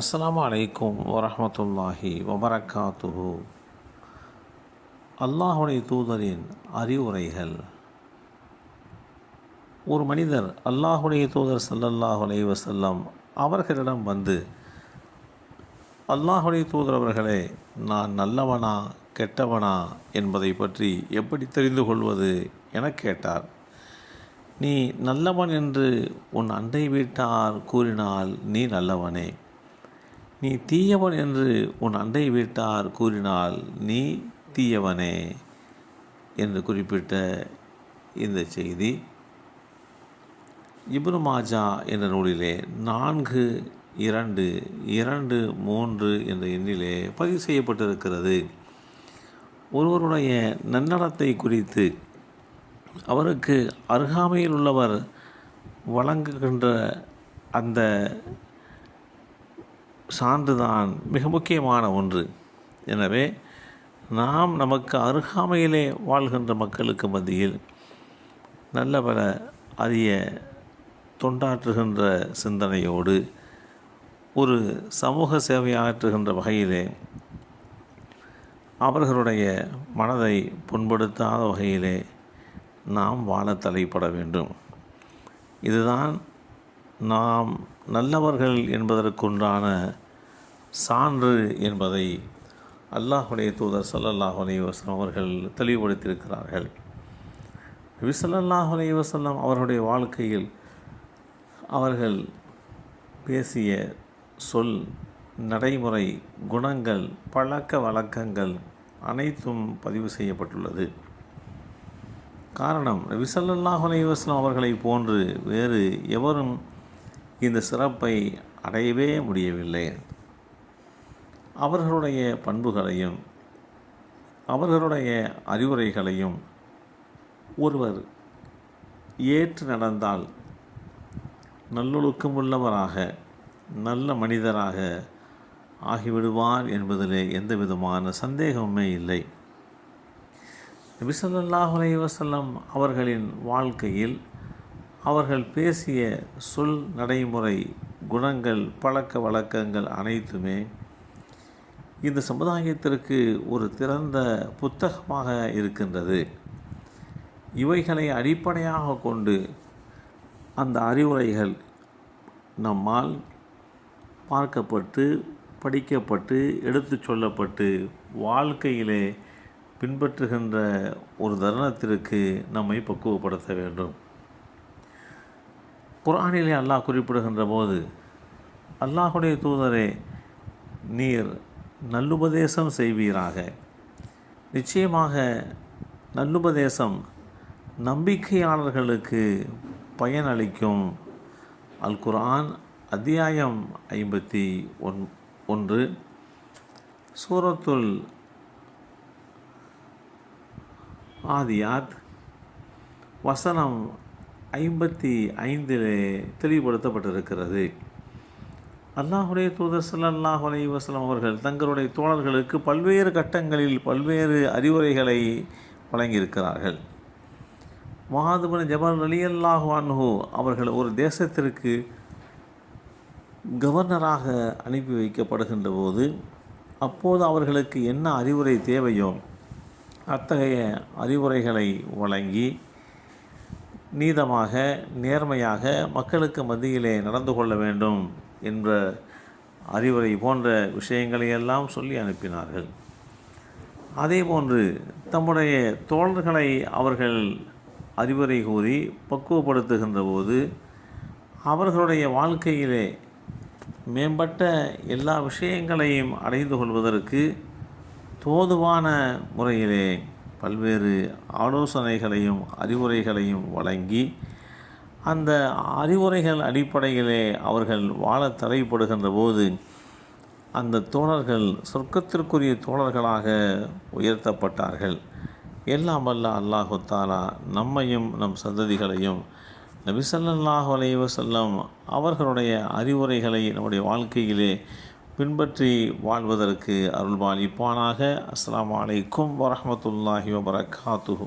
அஸ்லாம் அலைக்கும் வரமத்துல்லாஹி வபரக்காத்துஹு அல்லாஹுடைய தூதரின் அறிவுரைகள். ஒரு மனிதர் அல்லாஹுடைய தூதர் சல்லல்லாஹு அலைஹி அவர்களிடம் வந்து அல்லாஹுடைய தூதர் அவர்களே நான் நல்லவனா கெட்டவனா என்பதை பற்றி எப்படி தெரிந்து கொள்வது? என கேட்டார். நீ நல்லவன் என்று உன் அண்டை வீட்டார் கூறினால் நீ நல்லவனே. நீ தீயவன் என்று உன் அண்டை வீட்டார் கூறினால் நீ தீயவனே என்று குறிப்பிட்ட இந்த செய்தி. இப்னு மாஜா என்ற நூலிலே நான்கு இரண்டு இரண்டு மூன்று என்ற எண்ணிலே பதிவு செய்யப்பட்டிருக்கிறது. ஒருவருடைய நன்னடத்தை குறித்து அவருக்கு அருகாமையில் உள்ளவர் வழங்குகின்ற அந்த சான்றுதான் மிக முக்கியமான ஒன்று. எனவே நாம் நமக்கு அருகாமையிலே வாழ்கின்ற மக்களுக்கு மத்தியில் நல்ல பல அரிய தொண்டாற்றுகின்ற சிந்தனையோடு ஒரு சமூக சேவையாற்றுகின்ற வகையிலே அவர்களுடைய மனதை புண்படுத்தாத வகையிலே நாம் வாழ தலைப்பட வேண்டும். இதுதான் நாம் நல்லவர்கள் என்பதற்குண்டான சான்று என்பதை அல்லாஹுடைய தூதர் சல்லல்லாஹ் அலைஹி அவர்கள் தெளிவுபடுத்தியிருக்கிறார்கள். நபி சல்லாஹ் அலைஹி அவர்களுடைய வாழ்க்கையில் அவர்கள் பேசிய சொல் நடைமுறை குணங்கள் பழக்க வழக்கங்கள் அனைத்தும் பதிவு செய்யப்பட்டுள்ளது. காரணம் நபி ஸல்லல்லாஹு அலைஹி அவர்களை போன்று வேறு எவரும் இந்த சிறப்பை அடையவே முடியவில்லை. அவர்களுடைய பண்புகளையும் அவர்களுடைய அறிவுரைகளையும் ஒருவர் ஏற்று நடந்தால் நல்லொழுக்கம் உள்ளவராக நல்ல மனிதராக ஆகிவிடுவார் என்பதிலே எந்த விதமான சந்தேகமுமே இல்லை. நபிசல்லாஹ் அலைவசல்லம் அவர்களின் வாழ்க்கையில் அவர்கள் பேசிய சொல் நடைமுறை குணங்கள் பழக்க வழக்கங்கள் அனைத்துமே இந்த சமுதாயத்திற்கு ஒரு திறந்த புத்தகமாக இருக்கின்றது. இவைகளை அடிப்படையாக கொண்டு அந்த அறிவுரைகள் நம்மால் பார்க்கப்பட்டு படிக்கப்பட்டு எடுத்துச் சொல்லப்பட்டு வாழ்க்கையிலே பின்பற்றுகின்ற ஒரு தருணத்திற்கு நம்மை பக்குவப்படுத்த வேண்டும். குரானிலே அல்லாஹ் குறிப்பிடுகின்ற போது அல்லாஹுடைய தூதரே நீர் நல்லுபதேசம் செய்வீராக. நிச்சயமாக நல்லுபதேசம் நம்பிக்கையாளர்களுக்கு பயனளிக்கும். அல் குர்ஆன் அத்தியாயம் ஐம்பத்தி ஒன் ஒன்று. சூரத்துல் ஆதியாத் வசனம் ஐம்பத்தி ஐந்திலே தெளிவுபடுத்தப்பட்டிருக்கிறது. அல்லாஹுடைய தூதர் சல்லாஹ் அலை வசலம் அவர்கள் தங்களுடைய தோழர்களுக்கு பல்வேறு கட்டங்களில் பல்வேறு அறிவுரைகளை வழங்கியிருக்கிறார்கள். மகாதுபன் ஜபல் அலி அல்லாஹு அன்ஹு அவர்கள் ஒரு தேசத்திற்கு கவர்னராக அனுப்பி வைக்கப்படுகின்ற போது அப்போது அவர்களுக்கு என்ன அறிவுரை தேவையோ அத்தகைய அறிவுரைகளை வழங்கி நீதமாக நேர்மையாக மக்களுக்கு மத்தியிலே நடந்து கொள்ள வேண்டும் என்ற அறிவுரை போன்ற விஷயங்களையெல்லாம் சொல்லி அனுப்பினார்கள். அதே போன்று தம்முடைய தோழர்களை அவர்கள் அறிவுரை கூறி பக்குவப்படுத்துகின்ற போது அவர்களுடைய வாழ்க்கையிலே மேம்பட்ட எல்லா விஷயங்களையும் அடைந்து கொள்வதற்கு தோதுவான முறையிலே பல்வேறு ஆலோசனைகளையும் அறிவுரைகளையும் வழங்கி அந்த அறிவுரைகள் அடிப்படையிலே அவர்கள் வாழ தலைப்படுகின்ற போது அந்த தோழர்கள் சொர்க்கத்திற்குரிய தோழர்களாக உயர்த்தப்பட்டார்கள். எல்லாம் வல்ல அல்லாஹு தாலா நம்மையும் நம் சந்ததிகளையும் நபிசல்லாஹு அலைவசல்லம் அவர்களுடைய அறிவுரைகளை நம்முடைய வாழ்க்கையிலே பின்பற்றி வாழ்வதற்கு அருள்பாலிப்பானாக அஸ்லாம் வலைக்கும் வரமத்துல்லாஹி வபரகாத்துஹூ.